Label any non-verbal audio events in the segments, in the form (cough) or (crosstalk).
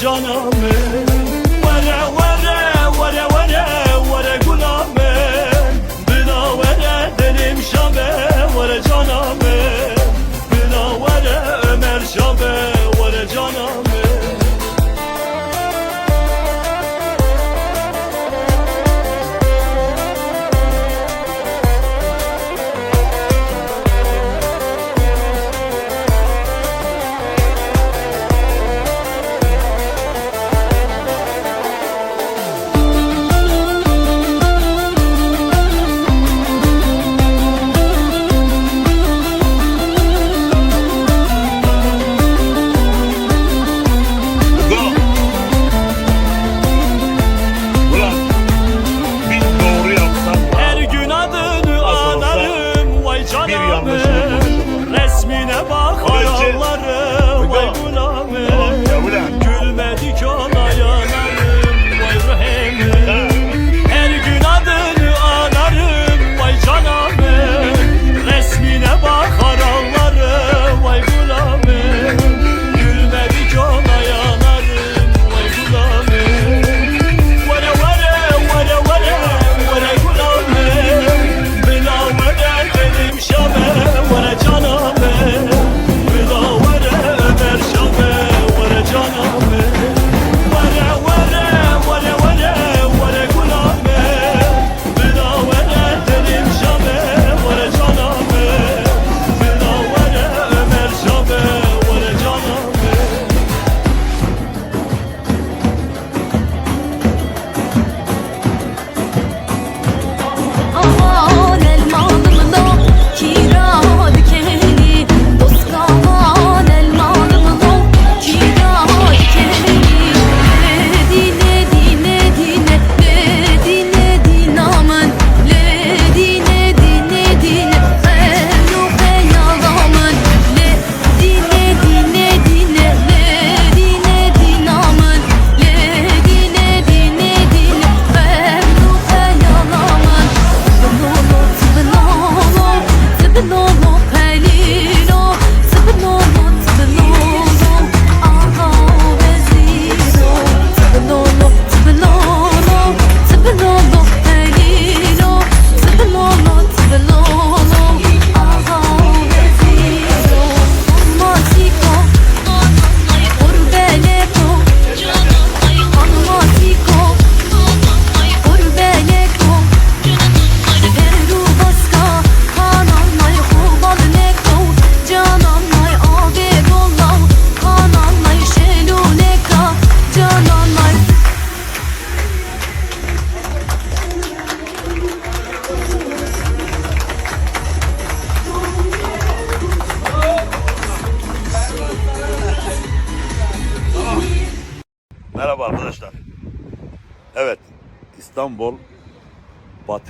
vere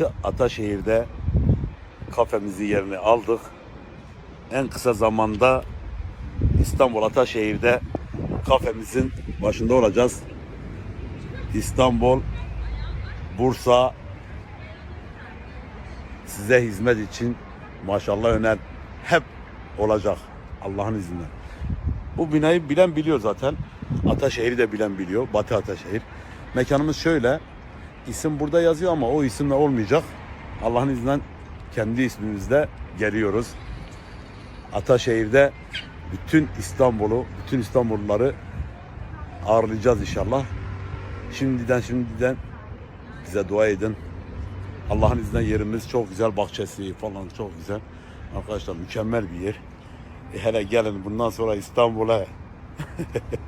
Batı Ataşehir'de kafemizi yerini aldık. En kısa zamanda İstanbul Ataşehir'de kafemizin başında olacağız. İstanbul, Bursa size hizmet için maşallah öner hep olacak Allah'ın izniyle. Bu binayı bilen biliyor zaten. Ataşehir'i de bilen biliyor. Batı Ataşehir. Mekanımız şöyle. İsim burada yazıyor ama o isimle olmayacak. Allah'ın izniyle kendi ismimizle geliyoruz. Ataşehir'de bütün İstanbul'u, bütün İstanbulluları ağırlayacağız inşallah. Şimdiden şimdiden bize dua edin. Allah'ın izniyle yerimiz çok güzel, bahçesi falan çok güzel. Arkadaşlar mükemmel bir yer. E hele gelin bundan sonra İstanbul'a. (laughs)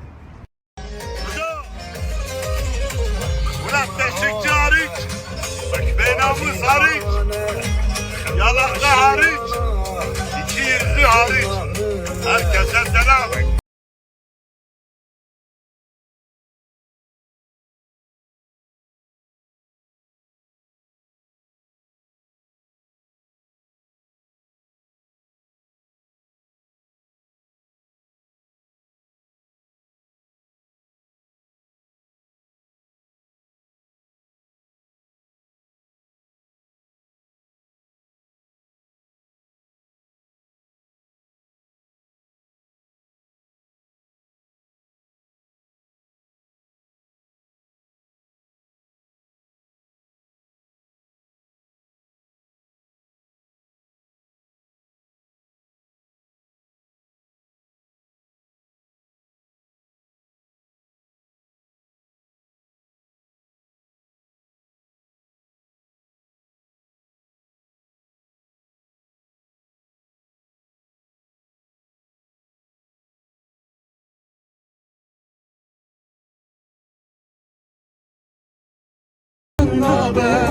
Ne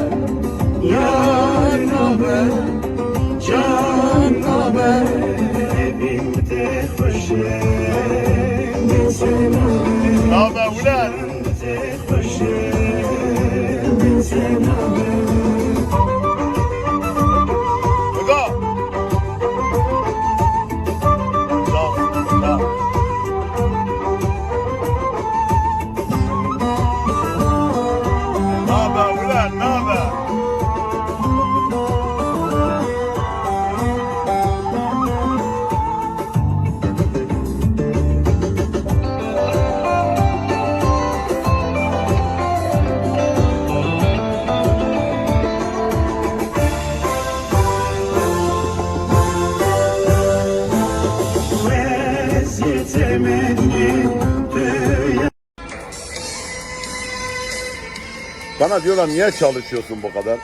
Bana diyorlar niye çalışıyorsun bu kadar?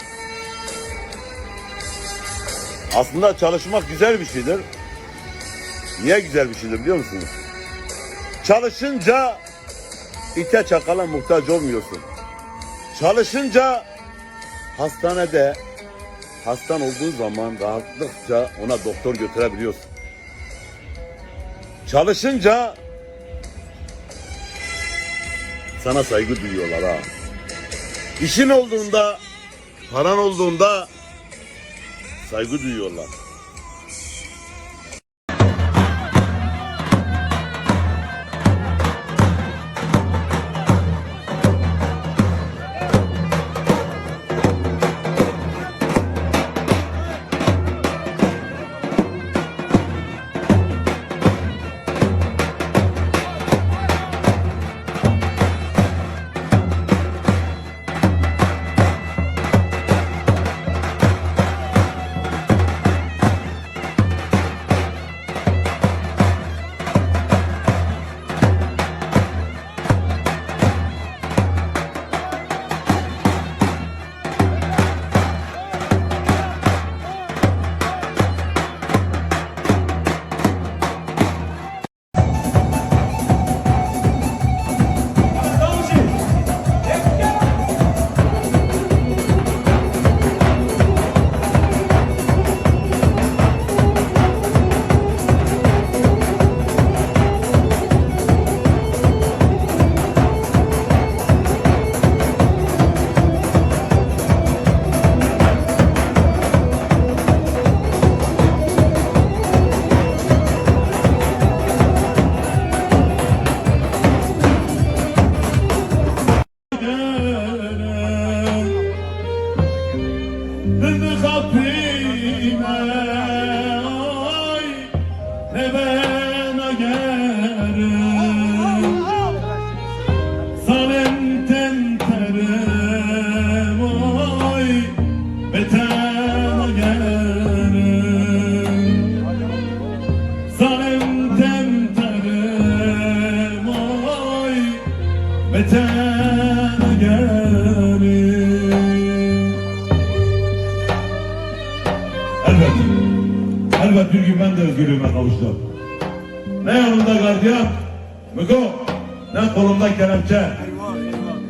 Aslında çalışmak güzel bir şeydir. Niye güzel bir şeydir biliyor musunuz? Çalışınca ite çakala muhtaç olmuyorsun. Çalışınca hastanede hastan olduğun zaman rahatlıkça ona doktor götürebiliyorsun. Çalışınca sana saygı duyuyorlar ha. İşin olduğunda, paran olduğunda saygı duyuyorlar.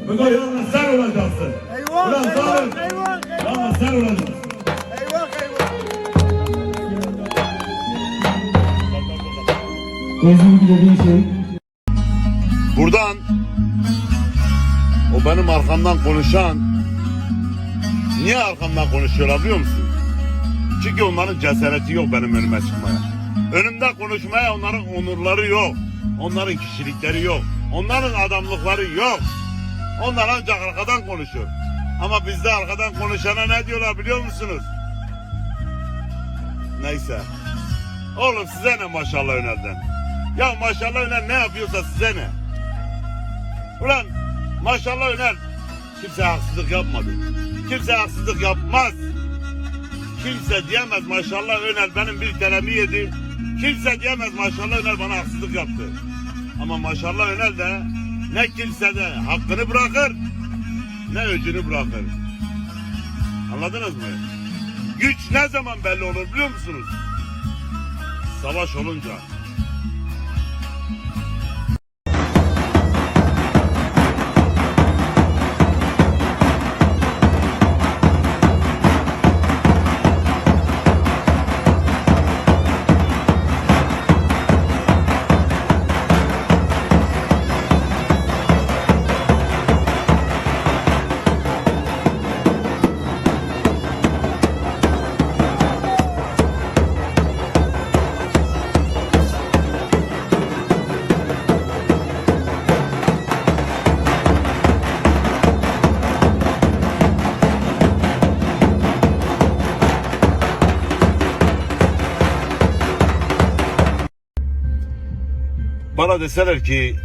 Miko yalnız sen olacaksın. Eyvah, Ulan eyvah, zalim, eyvah, eyvah. yalnız sen olacaksın. Eyvah eyvah. Özür dilediği şey Buradan o benim arkamdan konuşan niye arkamdan konuşuyorlar biliyor musun? Çünkü onların cesareti yok benim önüme çıkmaya. Önümde konuşmaya onların onurları yok. Onların kişilikleri yok. Onların adamlıkları yok. Onlar ancak arkadan konuşuyor. Ama bizde arkadan konuşana ne diyorlar biliyor musunuz? Neyse. Oğlum size ne maşallah Öner'den? Ya maşallah Öner ne yapıyorsa size ne? Ulan maşallah Öner kimse haksızlık yapmadı. Kimse haksızlık yapmaz. Kimse diyemez maşallah Öner benim bir teremi yedi. Kimse diyemez maşallah Öner bana haksızlık yaptı. Ama maşallah Öner de ne kimse de hakkını bırakır ne öcünü bırakır. Anladınız mı? Güç ne zaman belli olur biliyor musunuz? Savaş olunca. Bana deseler ki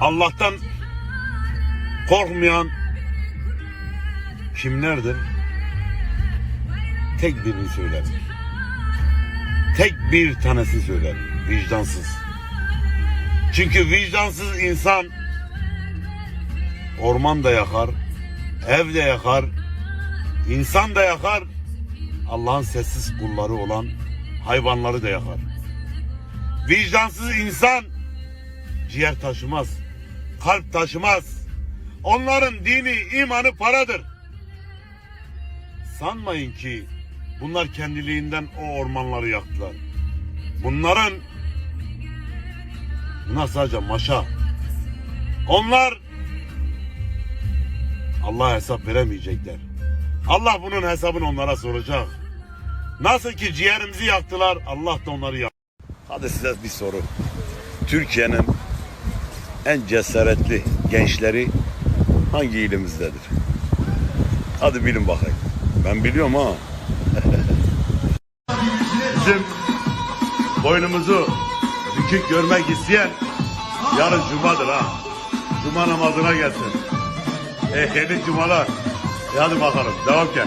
Allah'tan korkmayan kimlerdir? Tek birini söylerim. Tek bir tanesi söylerim. Vicdansız. Çünkü vicdansız insan orman da yakar, ev de yakar, insan da yakar, Allah'ın sessiz kulları olan hayvanları da yakar. Vicdansız insan ciğer taşımaz, kalp taşımaz. Onların dini, imanı paradır. Sanmayın ki bunlar kendiliğinden o ormanları yaktılar. Bunların bunlar sadece maşa. Onlar Allah hesap veremeyecekler. Allah bunun hesabını onlara soracak. Nasıl ki ciğerimizi yaktılar, Allah da onları yaktı. Hadi size bir soru. Türkiye'nin en cesaretli gençleri hangi ilimizdedir? Hadi bilin bakayım. Ben biliyorum ha. (laughs) Bizim boynumuzu bükük görmek isteyen yarın cumadır ha. Cuma namazına gelsin. Ehli cumalar. E hadi bakalım. Devam ki.